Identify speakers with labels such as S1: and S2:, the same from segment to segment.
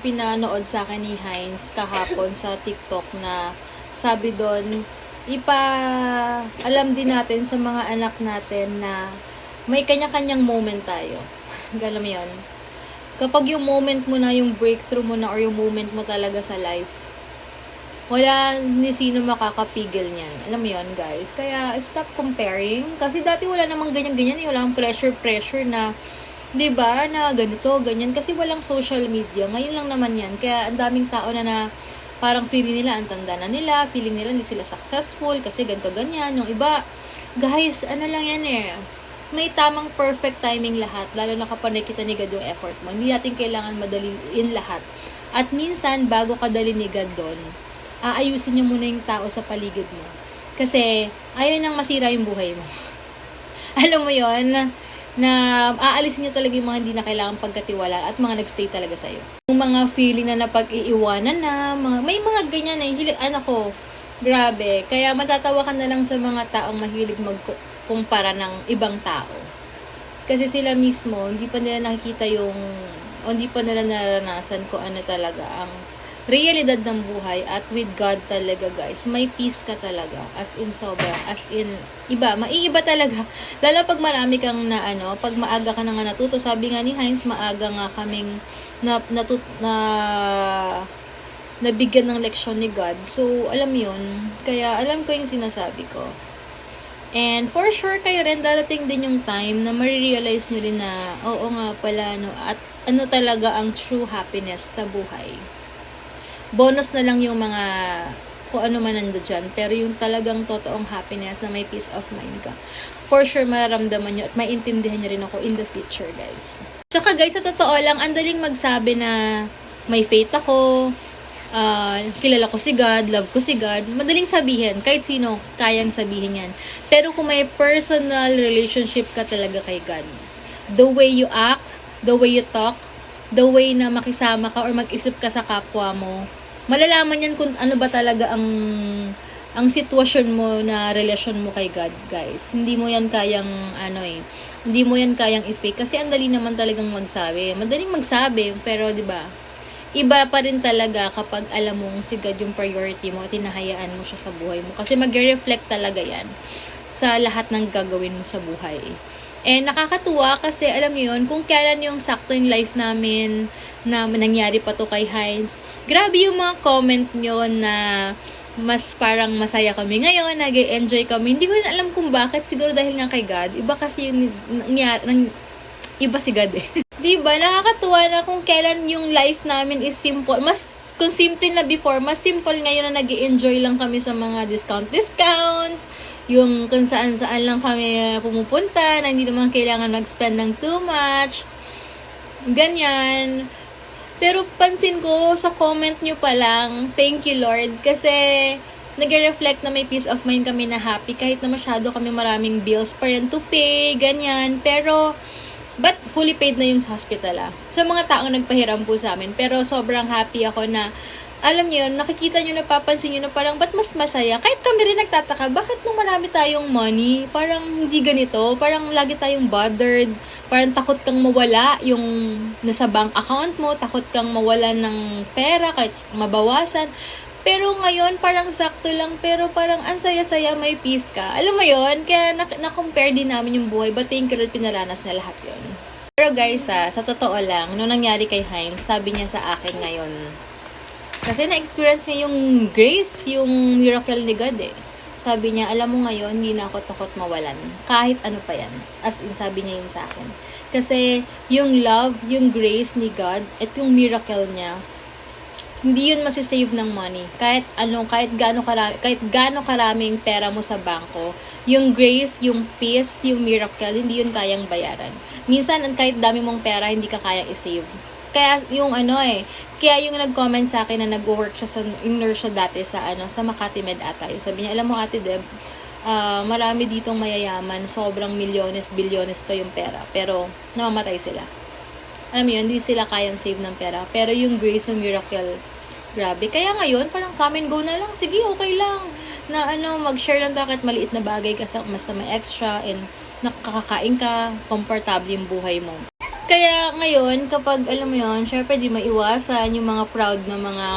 S1: pinanood sa akin ni Heinz kahapon sa TikTok na sabi doon, ipa alam din natin sa mga anak natin na may kanya-kanyang moment tayo. Alam mo yun? Kapag yung moment mo na, yung breakthrough mo na, or yung moment mo talaga sa life, wala ni sino makakapigil niyan. Alam mo yun, guys? Kaya, stop comparing. Kasi dati wala namang ganyan-ganyan. Eh. Walang pressure-pressure na, di ba, na ganito, ganyan. Kasi walang social media. Ngayon lang naman yan. Kaya, ang daming tao na na, parang feeling nila, ang tanda na nila, feeling nila hindi sila successful, kasi ganito, ganyan. Yung iba, guys, ano lang yan eh, may tamang perfect timing lahat, lalo na kapag nakita ni God yung effort mo. Hindi natin kailangan madaliin lahat. At minsan, bago ka dali ni God doon, aayusin niyo muna yung tao sa paligid mo. Kasi, ayaw nang masira yung buhay mo. Alam mo yon na aalisin niyo talaga yung mga hindi na kailangan pagkatiwala at mga nagstay talaga sa'yo. Yung mga feeling na napag-iiwanan na, mga, may mga ganyan eh, hilig, anak ko, grabe. Kaya matatawa ka na lang sa mga taong mahilig magkumpara ng ibang tao. Kasi sila mismo, hindi pa nila nakikita yung, o hindi pa nila naranasan ko ano talaga ang realidad ng buhay at with God talaga guys, may peace ka talaga as in sobra, as in iba, maiiba talaga. Lalo pag marami kang na ano, pag maaga ka na nga natuto, sabi nga ni Heinz, maaga nga kaming na, natut, na nabigyan ng leksyon ni God. So, alam yun. Kaya, alam ko yung sinasabi ko. And for sure kayo rin, darating din yung time na marirealize nyo rin na, oo nga pala, no, at ano talaga ang true happiness sa buhay bonus na lang yung mga kung ano man nando dyan. Pero yung talagang totoong happiness na may peace of mind ka. For sure, mararamdaman nyo at maintindihan nyo rin ako in the future, guys. Tsaka guys, sa totoo lang, ang daling magsabi na may faith ako, uh, kilala ko si God, love ko si God. Madaling sabihin, kahit sino, kayang sabihin yan. Pero kung may personal relationship ka talaga kay God, the way you act, the way you talk, the way na makisama ka or mag-isip ka sa kapwa mo, malalaman yan kung ano ba talaga ang ang sitwasyon mo na relasyon mo kay God, guys. Hindi mo yan kayang, ano eh, hindi mo yan kayang i-fake. Kasi ang dali naman talagang magsabi. Madaling magsabi, pero di ba iba pa rin talaga kapag alam mong si God yung priority mo at tinahayaan mo siya sa buhay mo. Kasi mag-reflect talaga yan sa lahat ng gagawin mo sa buhay. And nakakatuwa kasi alam niyo yun, kung kailan yung sakto yung life namin, na nangyari pa to kay Heinz. Grabe yung mga comment nyo na mas parang masaya kami ngayon, nag enjoy kami. Hindi ko na alam kung bakit, siguro dahil nga kay God. Iba kasi yung nangyari, nang, iba si God eh. 'Di ba? Nakakatuwa na kung kailan yung life namin is simple. Mas kung simple na before, mas simple ngayon na nag enjoy lang kami sa mga discount discount. Yung kung saan-saan lang kami pumupunta, na hindi naman kailangan mag-spend ng too much. Ganyan. Pero pansin ko sa comment nyo pa lang, thank you Lord, kasi nag-reflect na may peace of mind kami na happy kahit na masyado kami maraming bills pa rin to pay, ganyan. Pero, but fully paid na yung sa hospital ah. Sa mga taong nagpahiram po sa amin. Pero sobrang happy ako na alam niyo, nakikita niyo, napapansin niyo na parang ba't mas masaya? Kahit kami rin nagtataka, bakit nung marami tayong money, parang hindi ganito, parang lagi tayong bothered, parang takot kang mawala yung nasa bank account mo, takot kang mawala ng pera kahit mabawasan. Pero ngayon, parang sakto lang, pero parang ang saya-saya, may peace ka. Alam mo yon Kaya na-compare din namin yung buhay, but thank you Lord, na lahat yon Pero guys, ah, sa totoo lang, nung nangyari kay Heinz, sabi niya sa akin ngayon, kasi na-experience niya yung grace, yung miracle ni God eh. Sabi niya, alam mo ngayon, hindi na ako takot mawalan. Kahit ano pa yan. As in, sabi niya yun sa akin. Kasi yung love, yung grace ni God, at yung miracle niya, hindi yun masisave ng money. Kahit ano, kahit gaano karami, kahit gaano karaming pera mo sa bangko, yung grace, yung peace, yung miracle, hindi yun kayang bayaran. Minsan, kahit dami mong pera, hindi ka kayang isave. Kaya yung ano eh, kaya yung nag-comment sa akin na nag-work siya sa, siya dati sa ano, sa Makati Med ata. Yung sabi niya, alam mo ate Deb, uh, marami ditong mayayaman, sobrang milyones, bilyones pa yung pera. Pero, namamatay sila. Alam mo yun, hindi sila kayang save ng pera. Pero yung grace and miracle, grabe. Kaya ngayon, parang come and go na lang. Sige, okay lang. Na ano, mag-share lang tayo maliit na bagay kasi mas na may extra and nakakakain ka, komportable yung buhay mo. Kaya ngayon, kapag alam mo yon syempre di maiwasan yung mga proud na mga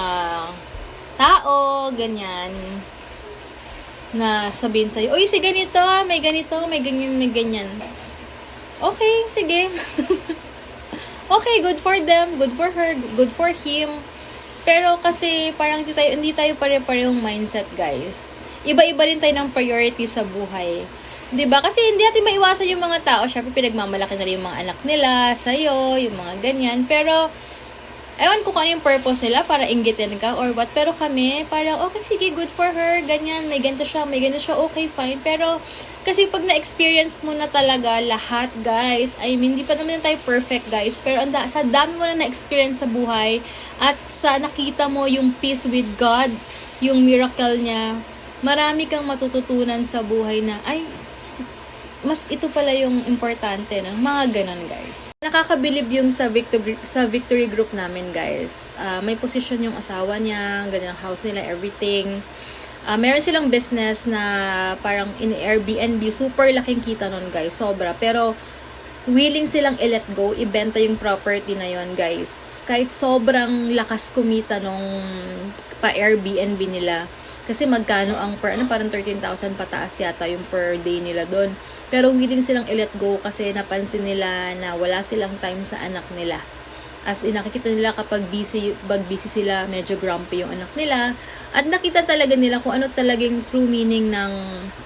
S1: tao, ganyan, na sabihin sa'yo, Uy, si ganito, may ganito, may ganyan, may ganyan. Okay, sige. okay, good for them, good for her, good for him. Pero kasi parang hindi tayo, hindi tayo pare-parehong mindset, guys. Iba-iba rin tayo ng priority sa buhay. 'Di ba? Kasi hindi natin maiwasan yung mga tao. Syempre, pinagmamalaki na rin yung mga anak nila, sa'yo, yung mga ganyan. Pero, ewan ko kung ano yung purpose nila para inggitin ka or what. Pero kami, parang, okay, sige, good for her, ganyan, may ganito siya, may ganito siya, okay, fine. Pero, kasi pag na-experience mo na talaga lahat, guys, I mean, hindi pa naman tayo perfect, guys. Pero anda, sa dami mo na na-experience sa buhay at sa nakita mo yung peace with God, yung miracle niya, marami kang matututunan sa buhay na, ay, mas ito pala yung importante no? mga ganon guys nakakabilib yung sa victory sa victory group namin guys Ah, may position yung asawa niya ganyan ang house nila everything Ah, meron silang business na parang in Airbnb super laking kita nun guys sobra pero willing silang i-let go, ibenta yung property na yon guys. Kahit sobrang lakas kumita nung pa-Airbnb nila. Kasi magkano ang per, ano, parang 13,000 pataas yata yung per day nila doon. Pero willing silang i-let go kasi napansin nila na wala silang time sa anak nila. As in, nakikita nila kapag busy, bag busy sila, medyo grumpy yung anak nila. At nakita talaga nila kung ano talagang true meaning ng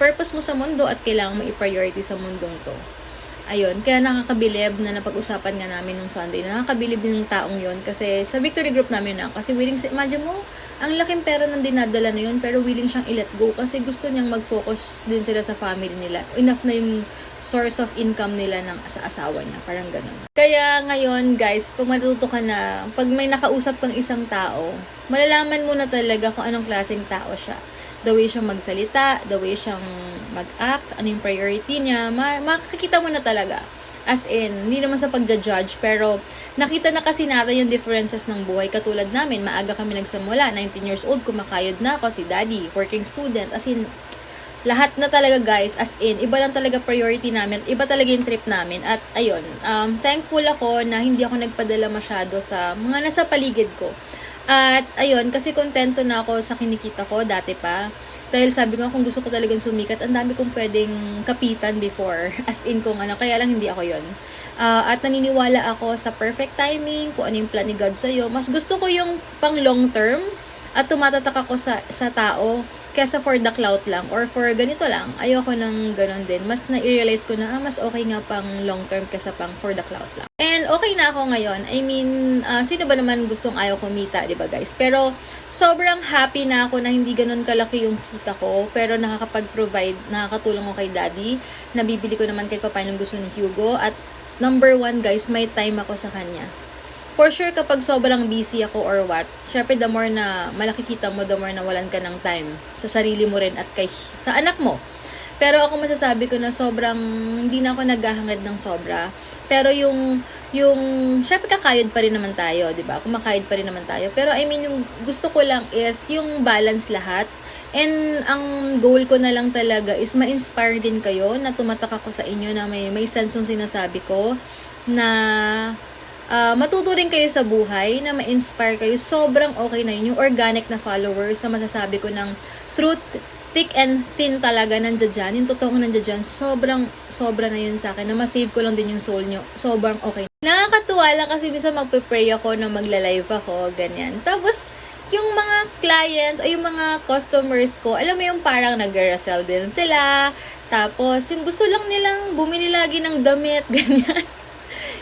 S1: purpose mo sa mundo at kailangan mo i-priority sa mundong to. Ayun, kaya nakakabilib na napag-usapan nga namin nung Sunday. Nakakabilib yung taong yon kasi sa victory group namin na. Kasi willing, si- imagine mo, ang laking pera ng dinadala na yun, pero willing siyang i-let go kasi gusto niyang mag-focus din sila sa family nila. Enough na yung source of income nila ng, sa asawa niya. Parang ganun. Kaya ngayon, guys, pag matuto ka na, pag may nakausap kang isang tao, malalaman mo na talaga kung anong klaseng tao siya the way siyang magsalita, the way siyang mag-act, ano yung priority niya, ma- makikita mo na talaga. As in, hindi naman sa pagja-judge, pero nakita na kasi natin yung differences ng buhay. Katulad namin, maaga kami nagsamula, 19 years old, kumakayod na ako, si daddy, working student. As in, lahat na talaga guys, as in, iba lang talaga priority namin, iba talaga yung trip namin. At ayun, um, thankful ako na hindi ako nagpadala masyado sa mga nasa paligid ko. At ayun, kasi kontento na ako sa kinikita ko dati pa. Dahil sabi ko kung gusto ko talagang sumikat, ang dami kong pwedeng kapitan before. As in kung ano, kaya lang hindi ako yon Ah, at naniniwala ako sa perfect timing, kung ano yung plan ni God sa'yo. Mas gusto ko yung pang long term at tumatatak ako sa, sa tao kesa for the clout lang or for ganito lang. Ayoko nang ganon din. Mas na-realize ko na ah, mas okay nga pang long term kesa pang for the clout lang. And okay na ako ngayon. I mean, ah, sino ba naman gustong ayaw kumita, di ba guys? Pero sobrang happy na ako na hindi ganon kalaki yung kita ko. Pero nakakapag-provide, nakakatulong ko kay daddy. Nabibili ko naman kahit pa paano gusto ni Hugo. At number one guys, may time ako sa kanya for sure kapag sobrang busy ako or what, syempre the more na malaki kita mo, the more na walan ka ng time sa sarili mo rin at kay sa anak mo. Pero ako masasabi ko na sobrang hindi na ako naghahangad ng sobra. Pero yung yung syempre kakayod pa rin naman tayo, 'di ba? Kumakayod pa rin naman tayo. Pero I mean yung gusto ko lang is yung balance lahat. And ang goal ko na lang talaga is ma-inspire din kayo na tumatak ako sa inyo na may may sense yung sinasabi ko na Ah, matuto rin kayo sa buhay, na ma-inspire kayo. Sobrang okay na yun. Yung organic na followers na masasabi ko ng truth, thick and thin talaga nandiyan dyan. Yung totoong nandiyan sobrang, sobra na yun sa akin. Na masave ko lang din yung soul nyo. Sobrang okay. Nakakatuwa lang kasi bisa magpe-pray ako na magla-live ako, ganyan. Tapos, yung mga client o yung mga customers ko, alam mo yung parang nag-resell din sila. Tapos, yung gusto lang nilang bumili lagi ng damit, ganyan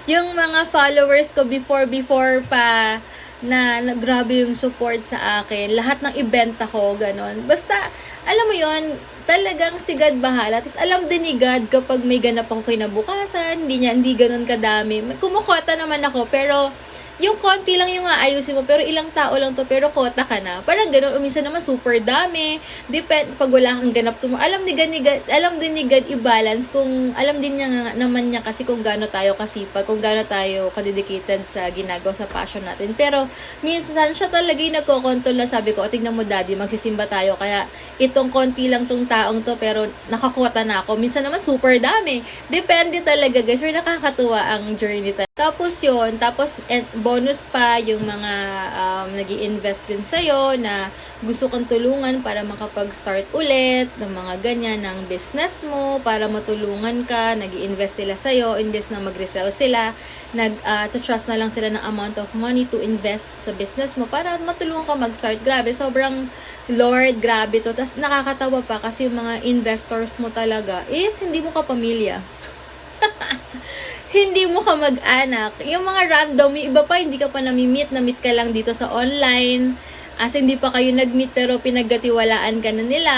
S1: yung mga followers ko before before pa na, na grabe yung support sa akin. Lahat ng event ako, ganon. Basta, alam mo yon talagang si God bahala. Tapos alam din ni God kapag may ganap ako kinabukasan, hindi niya, hindi ganon kadami. Kumukota naman ako, pero yung konti lang yung aayusin mo, pero ilang tao lang to, pero kota ka na. Parang ganun, o minsan naman super dami. Depend, pag wala kang ganap to, alam ni God, ni God, alam din ni God i-balance kung, alam din niya nga- naman niya kasi kung gaano tayo kasipag, kung gaano tayo kadedicated sa ginagawa, sa passion natin. Pero, minsan siya talaga yung nagkokontrol na sabi ko, o tignan mo daddy, magsisimba tayo, kaya itong konti lang tong taong to, pero nakakota na ako. Minsan naman super dami. Depende talaga guys, pero nakakatuwa ang journey talaga. Tapos yon tapos and bonus pa yung mga um, nag invest din sa'yo na gusto kang tulungan para makapag-start ulit ng mga ganyan ng business mo, para matulungan ka, nag invest sila sa'yo, imbes na mag-resell sila, nag uh, trust na lang sila ng amount of money to invest sa business mo para matulungan ka mag-start. Grabe, sobrang Lord, grabe to. Tapos nakakatawa pa kasi yung mga investors mo talaga is hindi mo kapamilya hindi mo ka mag-anak. Yung mga random, yung iba pa, hindi ka pa nami-meet, na-meet ka lang dito sa online. As hindi pa kayo nag-meet pero pinagkatiwalaan ka na nila.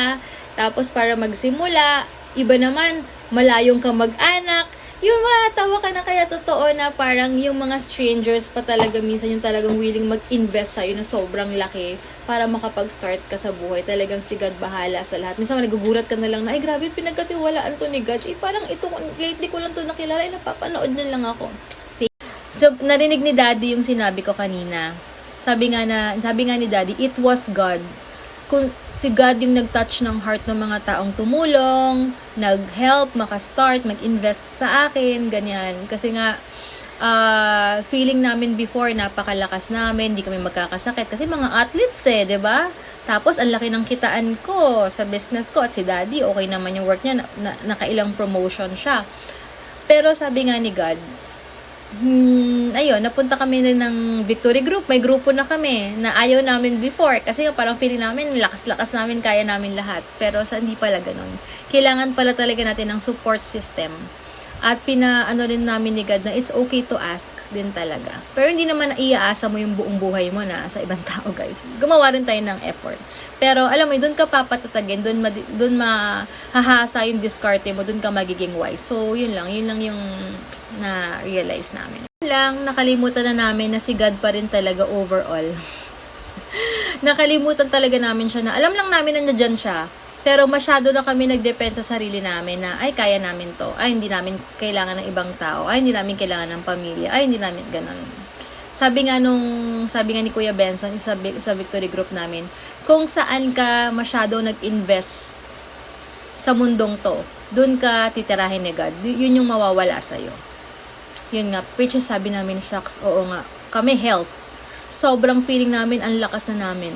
S1: Tapos para magsimula, iba naman, malayong ka mag-anak. Yung mga tawa ka na kaya totoo na parang yung mga strangers pa talaga minsan yung talagang willing mag-invest sa'yo na sobrang laki para makapag-start ka sa buhay. Talagang si God bahala sa lahat. Minsan nagugulat ka na lang na, ay grabe, pinagkatiwalaan to ni God. Eh, parang ito, lately ko lang to nakilala, eh, napapanood na lang ako. So, narinig ni Daddy yung sinabi ko kanina. Sabi nga na, sabi nga ni Daddy, it was God kung si God yung nag-touch ng heart ng mga taong tumulong, nag-help, makastart, mag-invest sa akin, ganyan. Kasi nga, uh, feeling namin before, napakalakas namin, hindi kami magkakasakit. Kasi mga athletes eh, ba? Tapos, ang laki ng kitaan ko sa business ko at si daddy, okay naman yung work niya, na, na, nakailang promotion siya. Pero sabi nga ni God, hmm, ayun, napunta kami rin ng Victory Group. May grupo na kami na ayaw namin before. Kasi parang feeling namin, lakas-lakas namin, kaya namin lahat. Pero sa hindi pala ganun. Kailangan pala talaga natin ng support system. At pinaano rin namin ni God na it's okay to ask din talaga. Pero hindi naman iaasa mo yung buong buhay mo na sa ibang tao, guys. Gumawa rin tayo ng effort. Pero alam mo, doon ka papatatagin, doon ma, doon mahahasa yung diskarte mo, doon ka magiging wise. So, yun lang, yun lang yung na-realize namin. Yun lang, nakalimutan na namin na si God pa rin talaga overall. nakalimutan talaga namin siya na, alam lang namin na nandiyan siya, pero masyado na kami nagdepensa sa sarili namin na, ay, kaya namin to. Ay, hindi namin kailangan ng ibang tao. Ay, hindi namin kailangan ng pamilya. Ay, hindi namin ganun. Sabi nga nung, sabi nga ni Kuya Benson sa, sa Victory Group namin, kung saan ka masyado nag-invest sa mundong to, dun ka titirahin ni God. Yun yung mawawala sa'yo. Yun nga, which is sabi namin, shucks, oo nga, kami health. Sobrang feeling namin, ang lakas na namin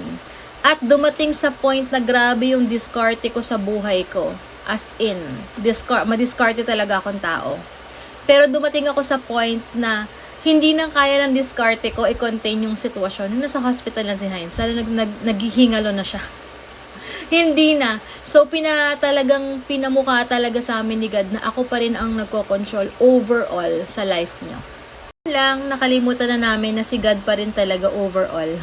S1: at dumating sa point na grabe yung diskarte ko sa buhay ko. As in, discard, madiskarte talaga akong tao. Pero dumating ako sa point na hindi nang kaya ng diskarte ko i-contain yung sitwasyon. Nasa hospital na si Heinz, lalo nag, nag, naghihingalo na siya. hindi na. So, pina, talagang pinamukha talaga sa amin ni God na ako pa rin ang nagko-control overall sa life niyo. Lang, nakalimutan na namin na si God pa rin talaga overall.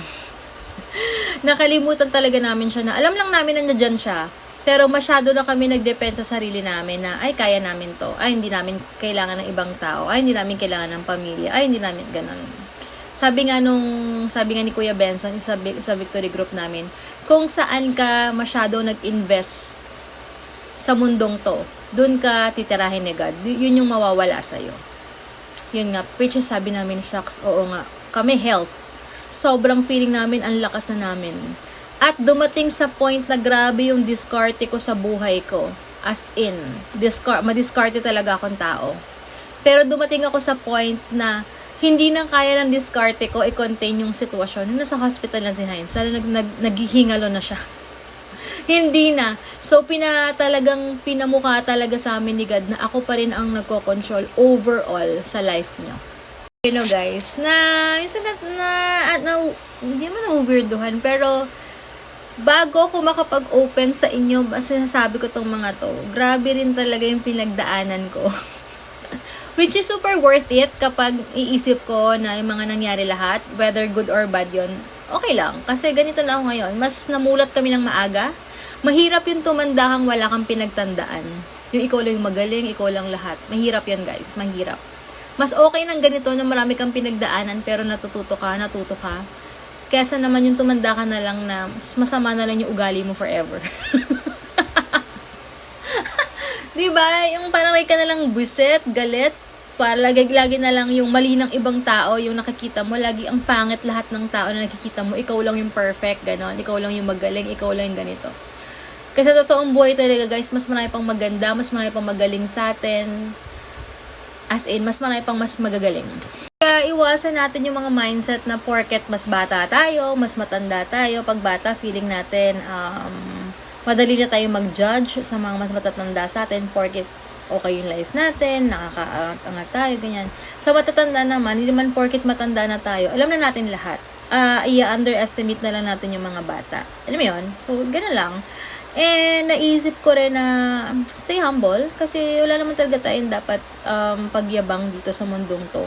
S1: nakalimutan talaga namin siya na alam lang namin na nandiyan siya. Pero masyado na kami nagdepensa sa sarili namin na ay kaya namin to. Ay hindi namin kailangan ng ibang tao. Ay hindi namin kailangan ng pamilya. Ay hindi namin ganun. Sabi nga nung sabi nga ni Kuya Benson sa, sa Victory Group namin, kung saan ka masyado nag-invest sa mundong to, doon ka titirahin ni God. Yun yung mawawala sa iyo. Yun nga, which is sabi namin, shucks, oo nga, kami health, sobrang feeling namin ang lakas na namin. At dumating sa point na grabe yung diskarte ko sa buhay ko. As in, discard, madiskarte talaga akong tao. Pero dumating ako sa point na hindi nang kaya ng diskarte ko i-contain yung sitwasyon. Nasa hospital na si Heinz, lalo nag, nag, naghihingalo na siya. hindi na. So, pina, talagang pinamukha talaga sa amin ni God na ako pa rin ang nagko-control overall sa life niyo you know guys, na yung sa na, na, hindi man na weirdohan, pero bago ako makapag-open sa inyo, sinasabi ko tong mga to, grabe rin talaga yung pinagdaanan ko. Which is super worth it kapag iisip ko na yung mga nangyari lahat, whether good or bad yon okay lang. Kasi ganito na ako ngayon, mas namulat kami ng maaga. Mahirap yung tumandahang wala kang pinagtandaan. Yung ikaw lang yung magaling, ikaw lang lahat. Mahirap yan guys, mahirap. Mas okay ng ganito na marami kang pinagdaanan pero natututo ka, natuto ka. Kesa naman yung tumanda ka na lang na masama na lang yung ugali mo forever. di ba? Yung parang like ka na lang buset, galit, para lagi, lagi na lang yung mali ng ibang tao, yung nakikita mo, lagi ang pangit lahat ng tao na nakikita mo, ikaw lang yung perfect, ganon, ikaw lang yung magaling, ikaw lang yung ganito. Kasi totoong buhay talaga guys, mas marami pang maganda, mas marami pang magaling sa atin, As in, mas marami pang mas magagaling. Kaya iwasan natin yung mga mindset na porket mas bata tayo, mas matanda tayo. Pag bata, feeling natin um, madali na tayo mag-judge sa mga mas matatanda sa atin porket okay yung life natin, nakakaangat tayo, ganyan. Sa matatanda naman, hindi naman porket matanda na tayo, alam na natin lahat. Ah, i-underestimate na lang natin yung mga bata. Alam mo yun? So, gano'n lang. And naisip ko rin na stay humble kasi wala naman talaga tayong dapat um, pagyabang dito sa mundong to.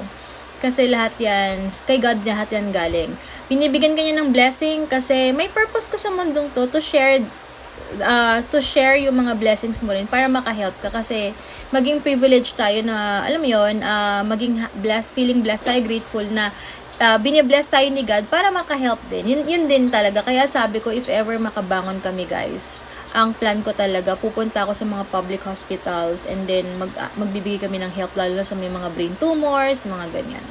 S1: Kasi lahat yan, kay God lahat yan galing. Binibigyan ka niya ng blessing kasi may purpose ka sa mundong to to share uh, to share yung mga blessings mo rin para maka-help ka kasi maging privilege tayo na alam mo yon uh, maging blessed feeling blessed tayo grateful na uh, binibless tayo ni God para maka-help din. Yun, yun din talaga. Kaya sabi ko if ever makabangon kami guys ang plan ko talaga pupunta ako sa mga public hospitals and then mag, uh, magbibigay kami ng help lalo na sa may mga brain tumors mga ganyan